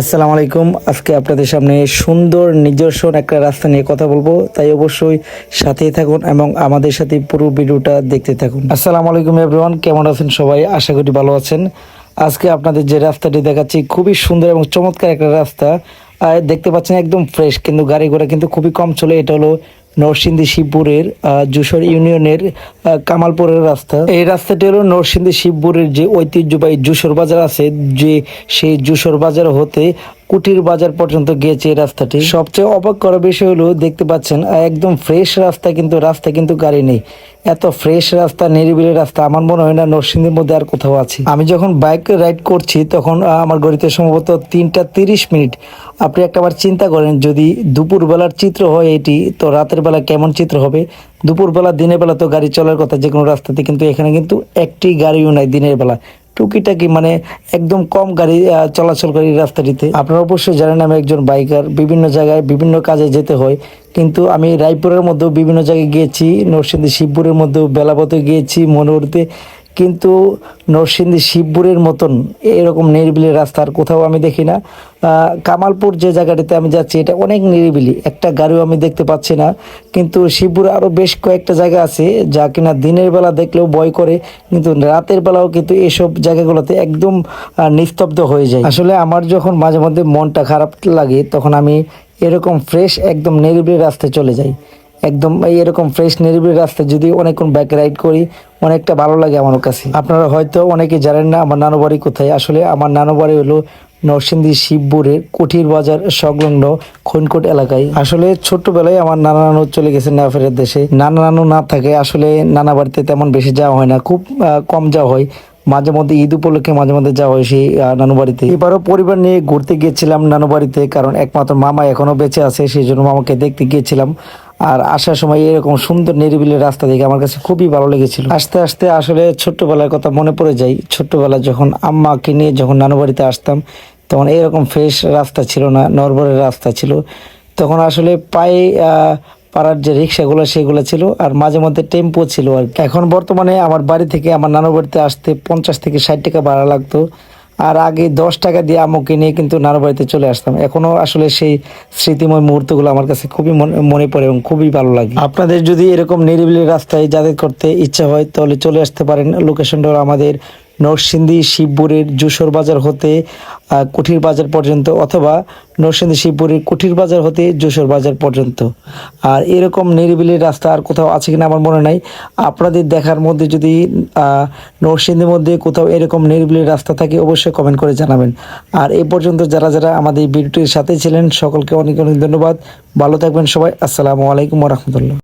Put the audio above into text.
আসসালামু আলাইকুম। আজকে আপনাদের সামনে সুন্দর নিজস্ব একটা রাস্তা নিয়ে কথা বলব। তাই অবশ্যই সাথেই থাকুন এবং আমাদের সাথে পুরো ভিডিওটা দেখতে থাকুন। আসসালামু আলাইকুম এভরিওয়ান কেমন আছেন সবাই? আশা করি ভালো আছেন। আজকে আপনাদের যে রাস্তাটি দেখাচ্ছি খুবই সুন্দর এবং চমৎকার একটা রাস্তা। দেখতে পাচ্ছেন একদম ফ্রেশ কিন্তু গাড়ি ঘোড়া কিন্তু খুবই কম চলে। এটা হলো নরসিংদী শিবপুরের যশোর ইউনিয়নের কামালপুরের রাস্তা। এই রাস্তাটি হলো নরসিংদী শিবপুরের যে ঐতিহ্যবাহী যশোর বাজার আছে, যে সেই যশোর বাজার হতে কুটির বাজার পর্যন্ত গিয়েছে এই রাস্তাটি। সবচেয়ে অবাক করার বিষয় হলো, দেখতে পাচ্ছেন, একদম ফ্রেশ রাস্তা কিন্তু রাস্তা কিন্তু গাড়ি নেই। এত ফ্রেশ রাস্তা, নিরিবিলি রাস্তা, আমার মনে হয় না নরসিংদীর মধ্যে আর কোথাও আছে। আমি যখন বাইক রাইড করছি, তখন আমার গড়িতে সম্ভবত তিনটা তিরিশ মিনিট। আপনি একটাবার চিন্তা করেন, যদি দুপুরবেলার চিত্র হয় এটি, তো রাতের বেলা কেমন চিত্র হবে? দুপুরবেলা, দিনের বেলা তো গাড়ি চলার কথা যে কোনো রাস্তাতে কিন্তু, এখানে কিন্তু একটি গাড়িও নাই দিনের বেলা। টুকিটাকি মানে একদম কম গাড়ি আহ, চলাচল করে এই রাস্তাটিতে। আপনারা অবশ্যই জানেন আমি একজন বাইকার বিভিন্ন জায়গায় বিভিন্ন কাজে যেতে হয়। কিন্তু আমি রায়পুরের মধ্যেও বিভিন্ন জায়গায় গিয়েছি নরসিংদী শিবপুরের মধ্যেও বেলাপথে গিয়েছি মনোহরতে। কিন্তু নরসিংদী শিবপুরের মতন এরকম নিরিবিলি রাস্তা আর কোথাও আমি দেখি না। কামালপুর যে জায়গাটিতে আমি যাচ্ছি, এটা অনেক নিরিবিলি। একটা গাড়িও আমি দেখতে পাচ্ছি না। কিন্তু শিবপুরে আরও বেশ কয়েকটা জায়গা আছে যা কিনা দিনের বেলা দেখলেও ভয় করে, কিন্তু রাতের বেলাও কিন্তু এসব জায়গাগুলোতে একদম নিস্তব্ধ হয়ে যায়। আসলে আমার যখন মাঝে মধ্যে মনটা খারাপ লাগে, তখন আমি এরকম ফ্রেশ একদম নিরিবিলি রাস্তায় চলে যাই। একদম এরকম ফ্রেশ নিরিবিলি রাস্তায় যদি অনেকক্ষণ ব্যাক রাইড করি, অনেকটা ভালো লাগে আমার কাছে। আপনারা হয়তো অনেকে জানেন না, আমার নানু বাড়ি কোথায়? আসলে আমার নানু বাড়ি হলো নরসিংদী শিবপুরের কুঠির বাজার সংলগ্ন খনকোট এলাকায়। আসলে ছোট্টবেলায় আমার নানা নানু চলে গেছে নেওয়াফেরের দেশে। নানা নানু না থাকে, আসলে নানা বাড়িতে তেমন বেশি যাওয়া হয় না, খুব কম যাওয়া হয়। মাঝে মধ্যে ঈদ উপলক্ষে মাঝে মধ্যে যাওয়া হয় সেই নানু বাড়িতে। এবারও পরিবার নিয়ে ঘুরতে গিয়েছিলাম নানু বাড়িতে, কারণ একমাত্র মামা এখনও বেঁচে আছে, সেই জন্য মামাকে দেখতে গিয়েছিলাম। আর আসার সময় এরকম সুন্দর নিরিবিলি রাস্তা দেখে আমার কাছে খুবই ভালো লেগেছিল। আস্তে আস্তে আসলে ছোট্টবেলার কথা মনে পড়ে যায়। ছোট্টবেলায় যখন আম্মাকে নিয়ে যখন নানু বাড়িতে আসতাম, তখন এরকম ফ্রেশ রাস্তা ছিল না নরবরের রাস্তা ছিল। তখন আসলে পায়ে পাড়ার যে রিক্সাগুলো সেগুলো ছিল আর মাঝে মধ্যে টেম্পো ছিল আর এখন বর্তমানে আমার বাড়ি থেকে আমার নানু বাড়িতে আসতে পঞ্চাশ থেকে ষাট টাকা ভাড়া লাগতো। আর আগে দশ টাকা দিয়ে আম্মুকে নিয়ে কিন্তু নানু বাড়িতে চলে আসতাম। এখনও আসলে সেই স্মৃতিময় মুহূর্তগুলো আমার কাছে খুবই মনে- পড়ে এবং খুবই ভালো লাগে। আপনাদের যদি এরকম নিরিবিলি রাস্তায় যাতায়াত করতে ইচ্ছা হয়, তাহলে চলে আসতে পারেন। লোকেশনটা আমাদের নরসিংদী শিবপুরের যশোর বাজার হতে কুঠির বাজার পর্যন্ত অথবা নরসিংদী শিবপুরের কুঠির বাজার হতে যশোর বাজার পর্যন্ত। আর এরকম নিরিবিলি রাস্তা আর কোথাও আছে কিনা আমার মনে নাই। আপনাদের দেখার মধ্যে যদি নরসিংদীর মধ্যে কোথাও এরকম নিরিবিলি রাস্তা থাকে অবশ্যই কমেন্ট করে জানাবেন। আর এই পর্যন্ত যারা যারা আমাদের ভিডিওটির সাথে ছিলেন, সকলকে অনেক অনেক ধন্যবাদ। ভালো থাকবেন সবাই। আসসালামু আলাইকুম রহমতুল্লাহ।